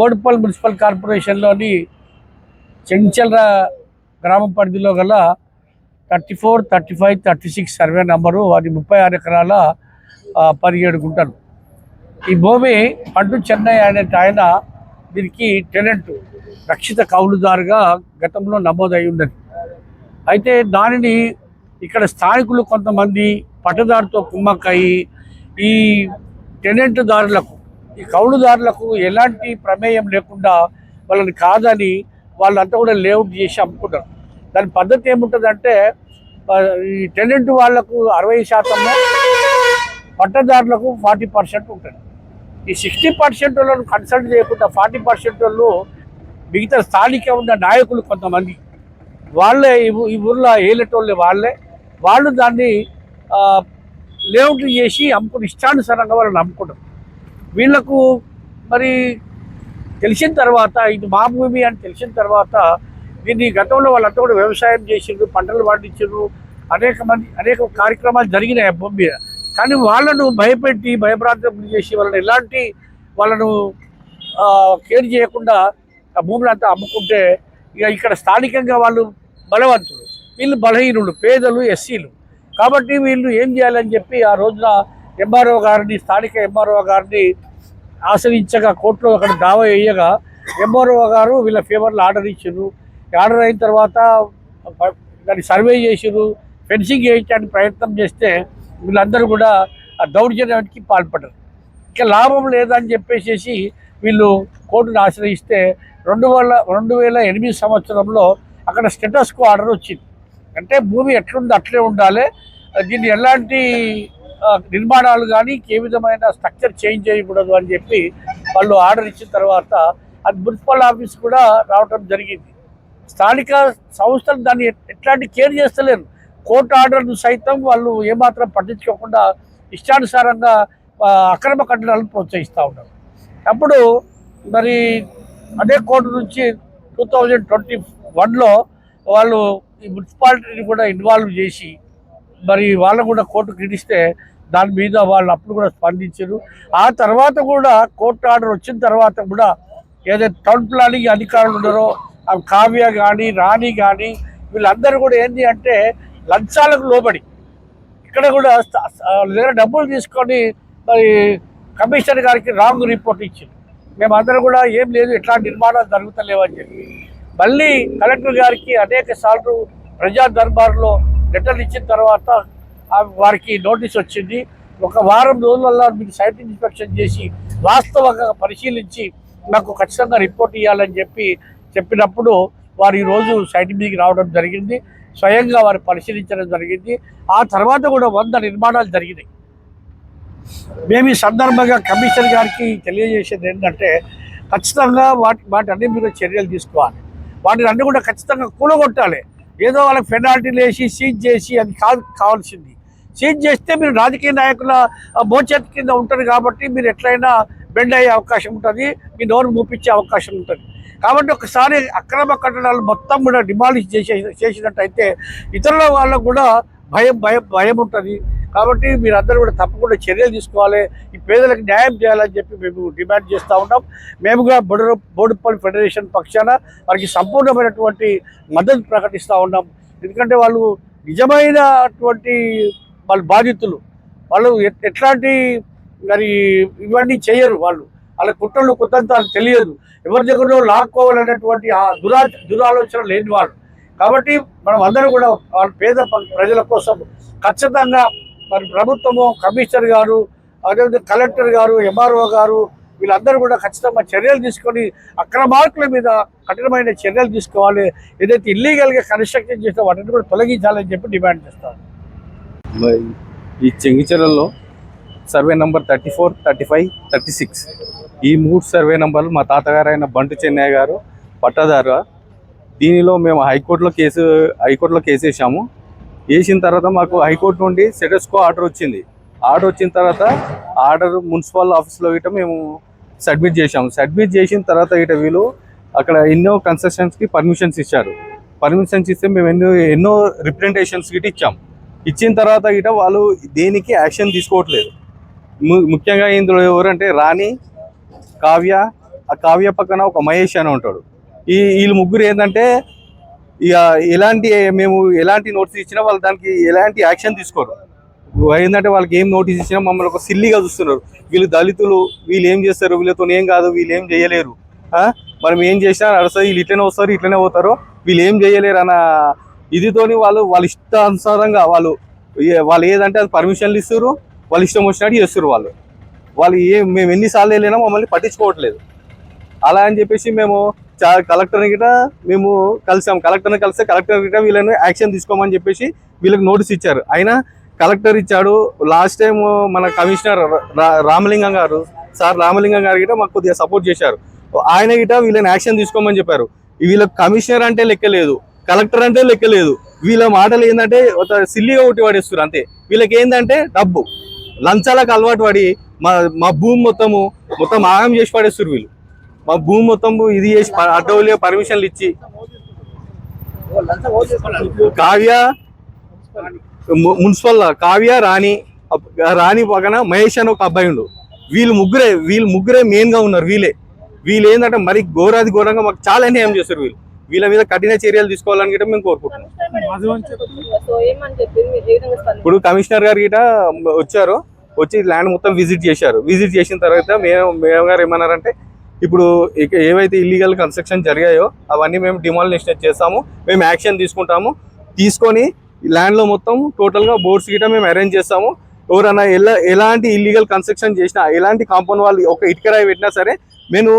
Boduppal municipal కార్పొరేషన్లోని చెంచల గ్రామ పరిధిలో గల thirty four thirty five thirty six survey number అది ముప్పై ఆరు ఎకరాల ఆ, పదిహేడు గుంటలు ఈ భూమి పండు చెన్నై అనే ఆయన దీనికి టెనెంట్ రక్షిత కౌలుదారుగా గతంలో నమోదై ఉన్నది. అయితే దానిని ఇక్కడ స్థానికులు కొంతమంది పట్టదారుతో కుమ్మక్కయి ఈ టెనెంట్ దారులకు ఈ కౌలుదారులకు ఎలాంటి ప్రమేయం లేకుండా వాళ్ళని కాదని వాళ్ళంతా కూడా లేఅవుట్ చేసి అమ్ముకుంటారు దాని పద్ధతి ఏముంటుందంటే ఈ టెనెంట్ వాళ్ళకు అరవై శాతము పట్టదారులకు ఫార్టీ పర్సెంట్ ఉంటుంది. ఈ సిక్స్టీ పర్సెంట్ వాళ్ళను కన్సల్ట్ చేయకుండా ఫార్టీ పర్సెంట్ వాళ్ళు మిగతా స్థానిక ఉన్న నాయకులు కొంతమంది. వాళ్ళే ఈ ఊర్లో ఏలేటోళ్ళే వాళ్ళే. వాళ్ళు దాన్ని లేఅవుట్లు చేసి అమ్ముకుని ఇష్టానుసారంగా వాళ్ళని అమ్ముకుంటారు వీళ్ళకు మరి తెలిసిన తర్వాత ఇది మా భూమి అని తెలిసిన తర్వాత దీన్ని గతంలో వాళ్ళంతా కూడా వ్యవసాయం చేసిండ్రు పంటలు పండించారు అనేక మంది అనేక కార్యక్రమాలు జరిగినాయి ఆ భూమి మీద. కానీ వాళ్ళను భయపెట్టి భయభ్రాంతం చేసి వాళ్ళని ఎలాంటి వాళ్ళను కేర్ చేయకుండా ఆ భూమిని అంతా అమ్ముకుంటే ఇక ఇక్కడ స్థానికంగా వాళ్ళు బలవంతులు. వీళ్ళు బలహీనులు పేదలు ఎస్సీలు. కాబట్టి వీళ్ళు ఏం చేయాలని చెప్పి ఆ రోజున ఎంఆర్ఓ గారిని స్థానిక ఎంఆర్ఓ గారిని ఆశ్రయించగా కోర్టులో అక్కడ దావా వేయగా ఎంఆర్ఓ గారు వీళ్ళ ఫేవర్లో ఆర్డర్ ఇచ్చారు. ఆర్డర్ అయిన తర్వాత దాన్ని సర్వే చేసారు ఫెన్సింగ్ వేయించడానికి ప్రయత్నం చేస్తే వీళ్ళందరూ కూడా ఆ దౌర్జన్యానికి పాల్పడరు ఇంకా లాభం లేదని చెప్పేసి వీళ్ళు కోర్టును ఆశ్రయిస్తే రెండు వేల రెండు వేల ఎనిమిది సంవత్సరంలో అక్కడ స్టేటస్కు ఆర్డర్ వచ్చింది. అంటే భూమి ఎట్లుందో అట్లే ఉండాలి. దీన్ని ఎలాంటి నిర్మాణాలు కానీ ఏ విధమైన స్ట్రక్చర్ చేంజ్ చేయకూడదు అని చెప్పి వాళ్ళు ఆర్డర్ ఇచ్చిన తర్వాత అది మున్సిపల్ ఆఫీస్ కూడా రావటం జరిగింది. స్థానిక సంస్థలు దాన్ని ఎట్లాంటి కేర్ చేస్తలేరు. కోర్టు ఆర్డర్ను సైతం వాళ్ళు ఏమాత్రం పట్టించుకోకుండా ఇష్టానుసారంగా అక్రమ కట్టడాలను ప్రోత్సహిస్తూ ఉన్నారు. అప్పుడు మరి అదే కోర్టు నుంచి టూ థౌజండ్ ట్వంటీ వన్లో వాళ్ళు ఈ మున్సిపాలిటీని కూడా ఇన్వాల్వ్ చేసి మరి వాళ్ళు కూడా కోర్టు క్రీడిస్తే దాని మీద వాళ్ళు అప్పుడు కూడా స్పందించారు. ఆ తర్వాత కూడా కోర్టు ఆర్డర్ వచ్చిన తర్వాత కూడా ఏదైతే టౌన్ ప్లానింగ్ అధికారులు ఉన్నారో కావ్య కానీ రాణి కానీ వీళ్ళందరూ కూడా ఏంటి అంటే లంచాలకు లోబడి ఇక్కడ కూడా దగ్గర డబ్బులు తీసుకొని మరి కమిషనర్ గారికి రాంగ్ రిపోర్ట్ ఇచ్చింది మేమందరం కూడా ఏం లేదు ఎట్లాంటి నిర్మాణాలు జరుగుతలేవని చెప్పి. మళ్ళీ కలెక్టర్ గారికి అనేక సార్లు ప్రజా దర్బార్లో లెటర్ ఇచ్చిన తర్వాత వారికి నోటీస్ వచ్చింది. ఒక వారం రోజులలో మీకు సైట్ ఇన్స్పెక్షన్ చేసి వాస్తవంగా పరిశీలించి నాకు ఖచ్చితంగా రిపోర్ట్ ఇవ్వాలని చెప్పి చెప్పినప్పుడు వారు ఈరోజు సైట్ మీదకి రావడం జరిగింది. స్వయంగా వారు పరిశీలించడం జరిగింది. ఆ తర్వాత కూడా వంద నిర్మాణాలు జరిగినాయి. మేము ఈ సందర్భంగా కమిషనర్ గారికి తెలియజేసేది ఏంటంటే ఖచ్చితంగా వాటి వాటి అన్ని మీద చర్యలు తీసుకోవాలి. వాటిని అన్ని కూడా ఖచ్చితంగా కూలగొట్టాలి. ఏదో వాళ్ళకి పెనాల్టీలు వేసి సీజ్ చేసి అది కాదు కావాల్సింది. సీజ్ చేస్తే మీరు రాజకీయ నాయకుల ఆ, మోచేతి కింద ఉంటారు కాబట్టి మీరు ఎట్లయినా బెండ్ అయ్యే అవకాశం ఉంటుంది. మీ నోరు మూపించే అవకాశం ఉంటుంది. కాబట్టి ఒకసారి అక్రమ కట్టడాలు మొత్తం కూడా డిమాలిష్ చేసే చేసినట్టయితే ఇతరుల వాళ్ళకు కూడా భయం భయం భయం ఉంటుంది. కాబట్టి మీరందరూ కూడా తప్పకుండా చర్యలు తీసుకోవాలి. ఈ పేదలకు న్యాయం చేయాలని చెప్పి మేము డిమాండ్ చేస్తూ ఉన్నాం. మేముగా బొడు బోడుపల్లి ఫెడరేషన్ పక్షాన వారికి సంపూర్ణమైనటువంటి మద్దతు ప్రకటిస్తూ ఉన్నాం. ఎందుకంటే వాళ్ళు నిజమైనటువంటి వాళ్ళు బాధితులు. వాళ్ళు ఎట్- ఎట్లాంటి మరి ఇవన్నీ చేయరు వాళ్ళు. వాళ్ళ కుట్రలు కుతంత్రాలు తెలియదు. ఎవరి దగ్గర లాక్కోవాలనేటువంటి ఆ దురా దురాలోచన లేని వాళ్ళు. కాబట్టి మనం అందరూ కూడా వాళ్ళ పేద ప్రజల కోసం ఖచ్చితంగా మరి ప్రభుత్వము కమిషనర్ గారు అదేవిధంగా కలెక్టర్ గారు ఎంఆర్ఓ గారు వీళ్ళందరూ కూడా ఖచ్చితంగా చర్యలు తీసుకొని అక్రమార్కుల మీద కఠినమైన చర్యలు తీసుకోవాలి. ఏదైతే ఇల్లీగల్గా కన్స్ట్రక్షన్ చేస్తే వాటిని కూడా తొలగించాలని చెప్పి డిమాండ్ చేస్తాను ఈ చెంగిచెరల్లో survey number thirty four thirty five thirty six ఈ మూడు సర్వే నెంబర్లు మా తాతగారు అయిన బంటు చెన్నయ్య గారు పట్టదారు దీనిలో మేము హైకోర్టులో కేసు హైకోర్టులో కేసు వేసాము వేసిన తర్వాత మాకు హైకోర్టు నుండి సెటస్కో ఆర్డర్ వచ్చింది. ఆర్డర్ వచ్చిన తర్వాత ఆర్డర్ మున్సిపల్ ఆఫీస్లో ఇట మేము సబ్మిట్ చేసాము సబ్మిట్ చేసిన తర్వాత ఇట వీళ్ళు అక్కడ ఎన్నో కన్స్ట్రక్షన్స్కి పర్మిషన్స్ ఇచ్చారు. పర్మిషన్స్ ఇస్తే మేము ఎన్నో ఎన్నో రిప్రజెంటేషన్స్ గిట్ట ఇచ్చాం. ఇచ్చిన తర్వాత గిట వాళ్ళు దేనికి యాక్షన్ తీసుకోవట్లేదు. ముఖ్యంగా ఇందులో ఎవరంటే రాణి కావ్య ఆ కావ్య పక్కన ఒక మహేష్ అని ఉంటాడు. ఈ వీళ్ళు ముగ్గురు ఏంటంటే ఇక ఎలాంటి మేము ఎలాంటి నోటీస్ ఇచ్చినా వాళ్ళు దానికి ఎలాంటి యాక్షన్ తీసుకోరు. ఏంటంటే వాళ్ళకి ఏం నోటీస్ ఇచ్చినా మమ్మల్ని ఒక సిల్లిగా చూస్తున్నారు. వీళ్ళు దళితులు వీళ్ళు ఏం చేస్తారు? వీళ్ళతో ఏం కాదు వీళ్ళు ఏం చేయలేరు. మనం ఏం చేసినా నడుస్తుంది వీళ్ళు ఇట్లనే వస్తారు ఇట్లనే పోతారు. వీళ్ళు ఏం చేయలేరు అన్న ఇదితోని వాళ్ళు వాళ్ళ ఇష్టానుసారంగా వాళ్ళు వాళ్ళు ఏదంటే అది పర్మిషన్లు ఇస్తారు వాళ్ళు ఇష్టం వచ్చినట్టు చేస్తారు వాళ్ళు. వాళ్ళు ఏ మేము ఎన్నిసార్లు వెళ్ళినా మమ్మల్ని పట్టించుకోవట్లేదు. అలా అని చెప్పేసి మేము కలెక్టర్ని గిట మేము కలిసాం. కలెక్టర్ని కలిస్తే కలెక్టర్ గిట వీళ్ళని యాక్షన్ తీసుకోమని చెప్పేసి వీళ్ళకి నోటీస్ ఇచ్చారు. అయినా కలెక్టర్ ఇచ్చాడు. లాస్ట్ టైం మన కమిషనర్ రా- రామలింగం గారు సార్ రామలింగం గారు గిట మాకు కొద్దిగా సపోర్ట్ చేశారు. ఆయన గిట వీళ్ళని యాక్షన్ తీసుకోమని చెప్పారు. వీళ్ళ కమిషనర్ అంటే లెక్కలేదు కలెక్టర్ అంటే లెక్కలేదు వీళ్ళ మాటలు ఏంటంటే ఒక సిల్లిగా ఒకటి పడేస్తారు అంతే. వీళ్ళకి ఏంటంటే డబ్బు. లంచాలకు అలవాటు పడి మా మా భూమి మొత్తము మొత్తం ఆగం చేసి పడేస్తారు వీళ్ళు. మా భూమి మొత్తం ఇది చేసి అడ్డవులే పర్మిషన్లు ఇచ్చి. కావ్య మున్సిపల్ కావ్య రాణి రాణి పక్కన మహేష్ అని ఒక అబ్బాయి ఉండు. వీళ్ళు ముగ్గురే వీళ్ళు ముగ్గురే మెయిన్గా ఉన్నారు వీళ్ళే. వీళ్ళు ఏంటంటే మరి ఘోరాది ఘోరంగా మాకు చాలా అన్యాయం చేస్తారు వీళ్ళు. వీళ్ళ మీద కఠిన చర్యలు తీసుకోవాలని కూడా మేము కోరుకుంటున్నాం? ఇప్పుడు కమిషనర్ గారు గిట వచ్చారు వచ్చి ల్యాండ్ మొత్తం విజిట్ చేశారు. విజిట్ చేసిన తర్వాత మేము మేడం గారు ఏమన్నారంటే ఇప్పుడు ఏవైతే ఇల్లీగల్ కన్స్ట్రక్షన్ జరిగాయో అవన్నీ మేము డిమాలినేషన్ చేస్తాము మేము యాక్షన్ తీసుకుంటాము. తీసుకొని ల్యాండ్లో మొత్తం టోటల్గా బోర్డ్స్ గిట్ట మేము అరేంజ్ చేస్తాము. ఎవరైనా ఎలా ఎలాంటి ఇల్లీగల్ కన్స్ట్రక్షన్ చేసినా ఎలాంటి కాంపౌండ్ వాళ్ళు ఒక ఇటుకరాయి పెట్టినా సరే మేము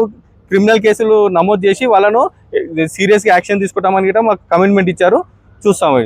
క్రిమినల్ కేసులు నమోదు చేసి వాళ్ళను eh, సీరియస్గా యాక్షన్ తీసుకుంటామని గిట మాకు కమిట్మెంట్ ఇచ్చారు. చూస్తాము